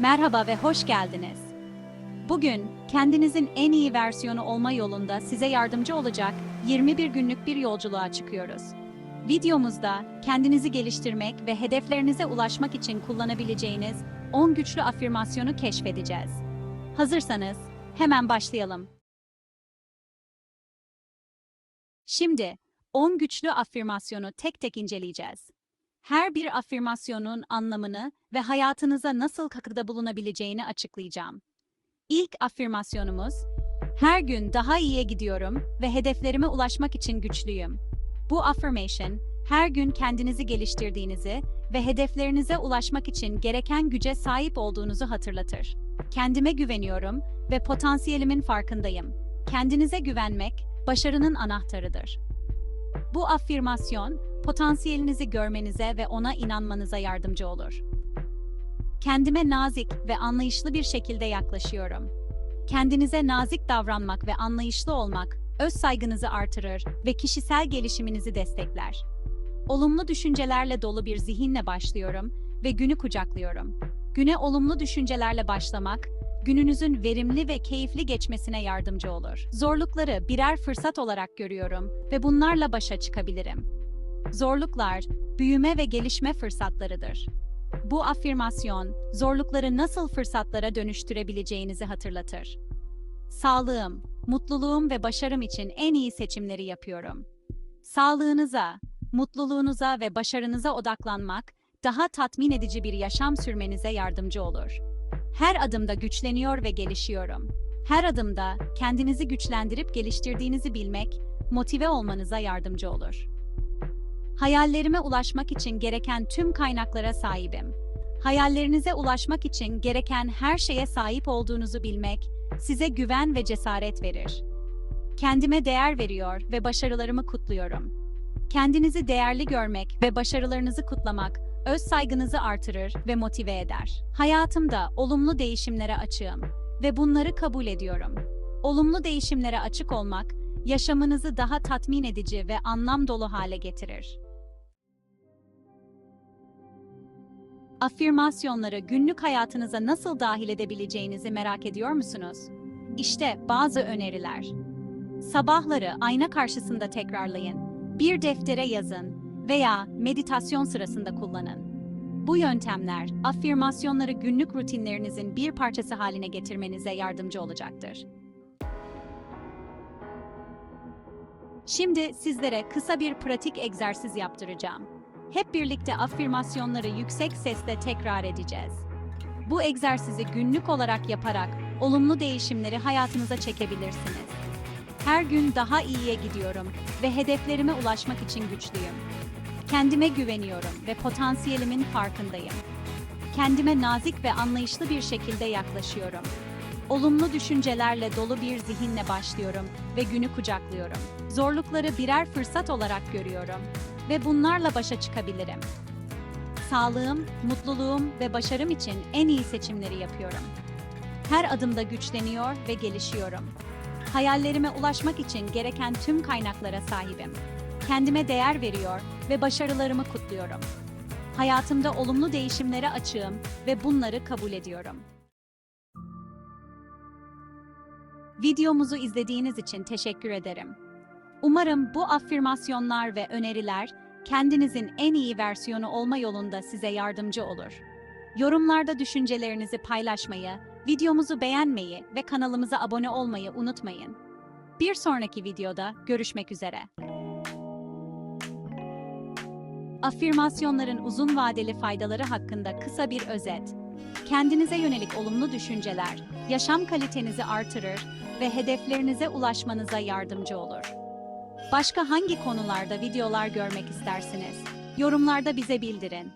Merhaba ve hoş geldiniz. Bugün kendinizin en iyi versiyonu olma yolunda size yardımcı olacak 21 günlük bir yolculuğa çıkıyoruz. Videomuzda kendinizi geliştirmek ve hedeflerinize ulaşmak için kullanabileceğiniz 10 güçlü afirmasyonu keşfedeceğiz. Hazırsanız hemen başlayalım. Şimdi 10 güçlü afirmasyonu tek tek inceleyeceğiz. Her bir afirmasyonun anlamını ve hayatınıza nasıl katkıda bulunabileceğini açıklayacağım. İlk afirmasyonumuz, her gün daha iyiye gidiyorum ve hedeflerime ulaşmak için güçlüyüm. Bu affirmation, her gün kendinizi geliştirdiğinizi ve hedeflerinize ulaşmak için gereken güce sahip olduğunuzu hatırlatır. Kendime güveniyorum ve potansiyelimin farkındayım. Kendinize güvenmek, başarının anahtarıdır. Bu afirmasyon, potansiyelinizi görmenize ve ona inanmanıza yardımcı olur. Kendime nazik ve anlayışlı bir şekilde yaklaşıyorum. Kendinize nazik davranmak ve anlayışlı olmak, öz saygınızı artırır ve kişisel gelişiminizi destekler. Olumlu düşüncelerle dolu bir zihinle başlıyorum ve günü kucaklıyorum. Güne olumlu düşüncelerle başlamak, gününüzün verimli ve keyifli geçmesine yardımcı olur. Zorlukları birer fırsat olarak görüyorum ve bunlarla başa çıkabilirim. Zorluklar, büyüme ve gelişme fırsatlarıdır. Bu afirmasyon, zorlukları nasıl fırsatlara dönüştürebileceğinizi hatırlatır. Sağlığım, mutluluğum ve başarım için en iyi seçimleri yapıyorum. Sağlığınıza, mutluluğunuza ve başarınıza odaklanmak, daha tatmin edici bir yaşam sürmenize yardımcı olur. Her adımda güçleniyor ve gelişiyorum. Her adımda kendinizi güçlendirip geliştirdiğinizi bilmek, motive olmanıza yardımcı olur. Hayallerime ulaşmak için gereken tüm kaynaklara sahibim. Hayallerinize ulaşmak için gereken her şeye sahip olduğunuzu bilmek size güven ve cesaret verir. Kendime değer veriyor ve başarılarımı kutluyorum. Kendinizi değerli görmek ve başarılarınızı kutlamak öz saygınızı artırır ve motive eder. Hayatımda olumlu değişimlere açığım ve bunları kabul ediyorum. Olumlu değişimlere açık olmak yaşamınızı daha tatmin edici ve anlam dolu hale getirir. Afirmasyonları günlük hayatınıza nasıl dahil edebileceğinizi merak ediyor musunuz? İşte bazı öneriler. Sabahları ayna karşısında tekrarlayın. Bir deftere yazın veya meditasyon sırasında kullanın. Bu yöntemler afirmasyonları günlük rutinlerinizin bir parçası haline getirmenize yardımcı olacaktır. Şimdi sizlere kısa bir pratik egzersiz yaptıracağım. Hep birlikte afirmasyonları yüksek sesle tekrar edeceğiz. Bu egzersizi günlük olarak yaparak olumlu değişimleri hayatınıza çekebilirsiniz. Her gün daha iyiye gidiyorum ve hedeflerime ulaşmak için güçlüyüm. Kendime güveniyorum ve potansiyelimin farkındayım. Kendime nazik ve anlayışlı bir şekilde yaklaşıyorum. Olumlu düşüncelerle dolu bir zihinle başlıyorum ve günü kucaklıyorum. Zorlukları birer fırsat olarak görüyorum ve bunlarla başa çıkabilirim. Sağlığım, mutluluğum ve başarım için en iyi seçimleri yapıyorum. Her adımda güçleniyor ve gelişiyorum. Hayallerime ulaşmak için gereken tüm kaynaklara sahibim. Kendime değer veriyor ve başarılarımı kutluyorum. Hayatımda olumlu değişimlere açığım ve bunları kabul ediyorum. Videomuzu izlediğiniz için teşekkür ederim. Umarım bu afirmasyonlar ve öneriler kendinizin en iyi versiyonu olma yolunda size yardımcı olur. Yorumlarda düşüncelerinizi paylaşmayı, videomuzu beğenmeyi ve kanalımıza abone olmayı unutmayın. Bir sonraki videoda görüşmek üzere. Afirmasyonların uzun vadeli faydaları hakkında kısa bir özet. Kendinize yönelik olumlu düşünceler, yaşam kalitenizi artırır ve hedeflerinize ulaşmanıza yardımcı olur. Başka hangi konularda videolar görmek istersiniz? Yorumlarda bize bildirin.